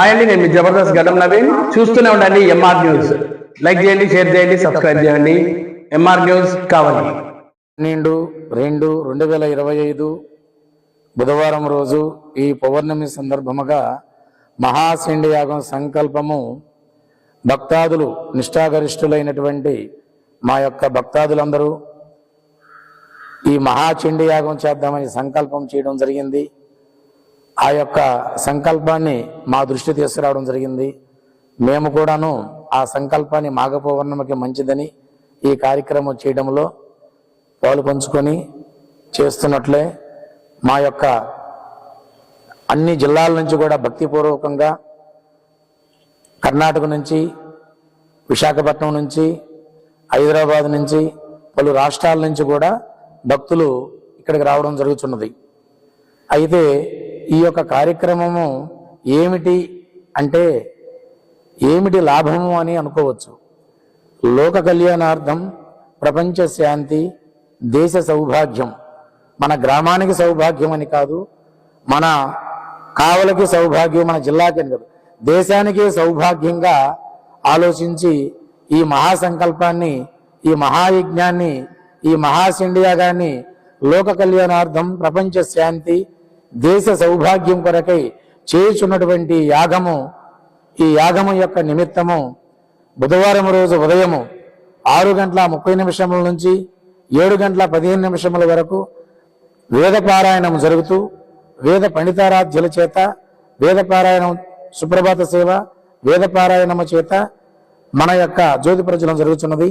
అండి నేను జబర్దస్త్ గడ్డం నవీన్. చూస్తూనే ఉండండి ఎంఆర్ న్యూస్ లైక్ చేయండి షేర్ చేయండి సబ్స్క్రైబ్ చేయండి. ఎంఆర్ న్యూస్ కావాలి. పన్నెండు రెండు రెండు వేల ఇరవై ఐదు బుధవారం రోజు ఈ పౌర్ణమి సందర్భముగా మహాశండి యాగం సంకల్పము భక్తాదులు నిష్ఠాగరిష్ఠులైనటువంటి మా యొక్క భక్తాదులందరూ ఈ మహాచండి యాగం చేద్దామని సంకల్పం చేయడం జరిగింది. ఆ యొక్క సంకల్పాన్ని మా దృష్టి తీసుకురావడం జరిగింది. మేము కూడాను ఆ సంకల్పాన్ని మాఘ పౌర్ణమికి మంచిదని ఈ కార్యక్రమం చేయడంలో పాలు పంచుకొని చేస్తున్నట్లే మా యొక్క అన్ని జిల్లాల నుంచి కూడా భక్తిపూర్వకంగా కర్ణాటక నుంచి విశాఖపట్నం నుంచి హైదరాబాద్ నుంచి పలు రాష్ట్రాల నుంచి కూడా భక్తులు ఇక్కడికి రావడం జరుగుతున్నది. అయితే ఈ యొక్క కార్యక్రమము ఏమిటి అంటే ఏమిటి లాభము అని అనుకోవచ్చు. లోక కళ్యాణార్థం ప్రపంచ శాంతి దేశ సౌభాగ్యం. మన గ్రామానికి సౌభాగ్యం అని కాదు మన కావలకి సౌభాగ్యం మన జిల్లాకి అని కాదు. దేశానికి సౌభాగ్యంగా ఆలోచించి ఈ మహాసంకల్పాన్ని ఈ మహాయజ్ఞాన్ని ఈ మహాసిండియాగాన్ని లోక కళ్యాణార్థం ప్రపంచ శాంతి దేశ సౌభాగ్యం కొరకై చేయుచున్నటువంటి యాగము ఈ యాగము యొక్క నిమిత్తము బుధవారం రోజు ఉదయము ఆరు గంటల ముప్పై నిమిషముల నుంచి ఏడు గంటల పదిహేను నిమిషముల వరకు వేద పారాయణం జరుగుతూ వేద పండితారాధ్యుల చేత వేద పారాయణం సుప్రభాత సేవ వేద పారాయణము చేత మన యొక్క జ్యోతి ప్రజలం జరుగుతున్నది.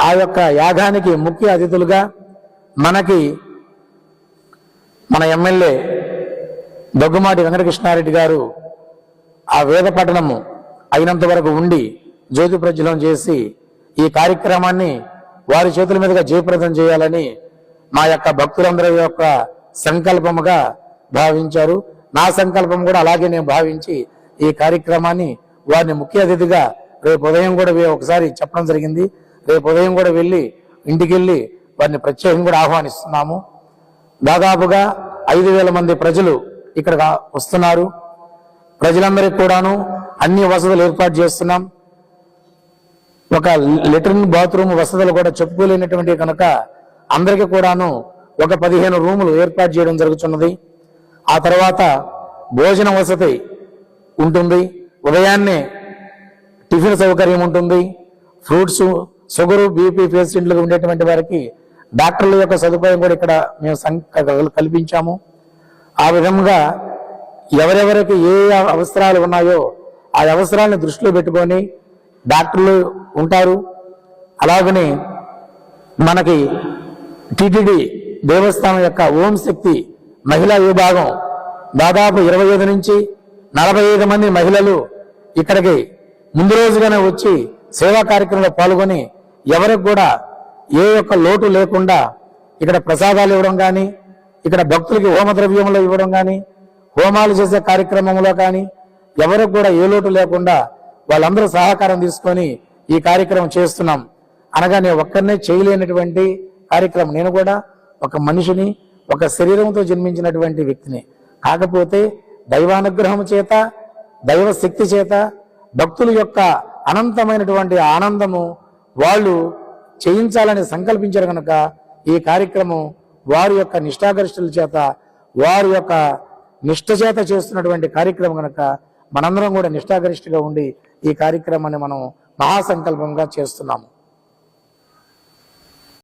ఆ యొక్క యాగానికి ముఖ్య అతిథులుగా మనకి మన ఎమ్మెల్యే దగ్గుమాటి వెంకటకృష్ణారెడ్డి గారు ఆ వేద పఠనము అయినంత వరకు ఉండి జ్యోతి ప్రజ్వలం చేసి ఈ కార్యక్రమాన్ని వారి చేతుల మీదుగా జయప్రదం చేయాలని మా యొక్క భక్తులందరి యొక్క సంకల్పముగా భావించారు. నా సంకల్పం కూడా అలాగే నేను భావించి ఈ కార్యక్రమాన్ని వారిని ముఖ్య అతిథిగా రేపు ఉదయం కూడా ఒకసారి చెప్పడం జరిగింది. రేపు ఉదయం కూడా వెళ్ళి ఇంటికి వెళ్ళి వారిని ప్రత్యేకంగా కూడా ఆహ్వానిస్తున్నాము. దాదాపుగా ఐదు వేల మంది ప్రజలు ఇక్కడ వస్తున్నారు. ప్రజలందరికీ కూడాను అన్ని వసతులు ఏర్పాటు చేస్తున్నాం. ఒక లెట్రిన్ బాత్రూమ్ వసతులు కూడా చెప్పుకోలేనటువంటి కనుక అందరికీ కూడాను ఒక పదిహేను రూములు ఏర్పాటు చేయడం జరుగుతున్నది. ఆ తర్వాత భోజన వసతి ఉంటుంది. ఉదయాన్నే టిఫిన్ సౌకర్యం ఉంటుంది. ఫ్రూట్స్ షుగరు బీపీ పేషెంట్లకు ఉండేటువంటి వారికి డాక్టర్ల యొక్క సదుపాయం కూడా ఇక్కడ మేము కల్పించాము. ఆ విధంగా ఎవరెవరికి ఏ అవసరాలు ఉన్నాయో ఆ అవసరాలను దృష్టిలో పెట్టుకొని డాక్టర్లు ఉంటారు. అలాగనే మనకి టిటిడి దేవస్థానం యొక్క ఓం శక్తి మహిళా విభాగం దాదాపు ఇరవై ఐదు నుంచి నలభై ఐదు మంది మహిళలు ఇక్కడికి ముందు రోజుగానే వచ్చి సేవా కార్యక్రమంలో పాల్గొని ఎవరికి కూడా ఏ యొక్క లోటు లేకుండా ఇక్కడ ప్రసాదాలు ఇవ్వడం కానీ ఇక్కడ భక్తులకి హోమ ద్రవ్యములు ఇవ్వడం కానీ హోమాలు చేసే కార్యక్రమంలో కానీ ఎవరికి కూడా ఏ లోటు లేకుండా వాళ్ళందరూ సహకారం తీసుకొని ఈ కార్యక్రమం చేస్తున్నాం. అనగా నేను ఒక్కరినే చేయలేనటువంటి కార్యక్రమం. నేను కూడా ఒక మనిషిని ఒక శరీరంతో జన్మించినటువంటి వ్యక్తిని. కాకపోతే దైవానుగ్రహం చేత దైవ శక్తి చేత భక్తుల యొక్క అనంతమైనటువంటి ఆనందము వాళ్ళు చేయించాలని సంకల్పించారు కనుక ఈ కార్యక్రమం వారి యొక్క నిష్ఠాగరిష్ఠుల చేత వారి యొక్క నిష్ఠ చేత చేస్తున్నటువంటి కార్యక్రమం కనుక మనందరం కూడా నిష్ఠాగరిష్ఠగా ఉండి ఈ కార్యక్రమాన్ని మనం మహాసంకల్పంగా చేస్తున్నాము.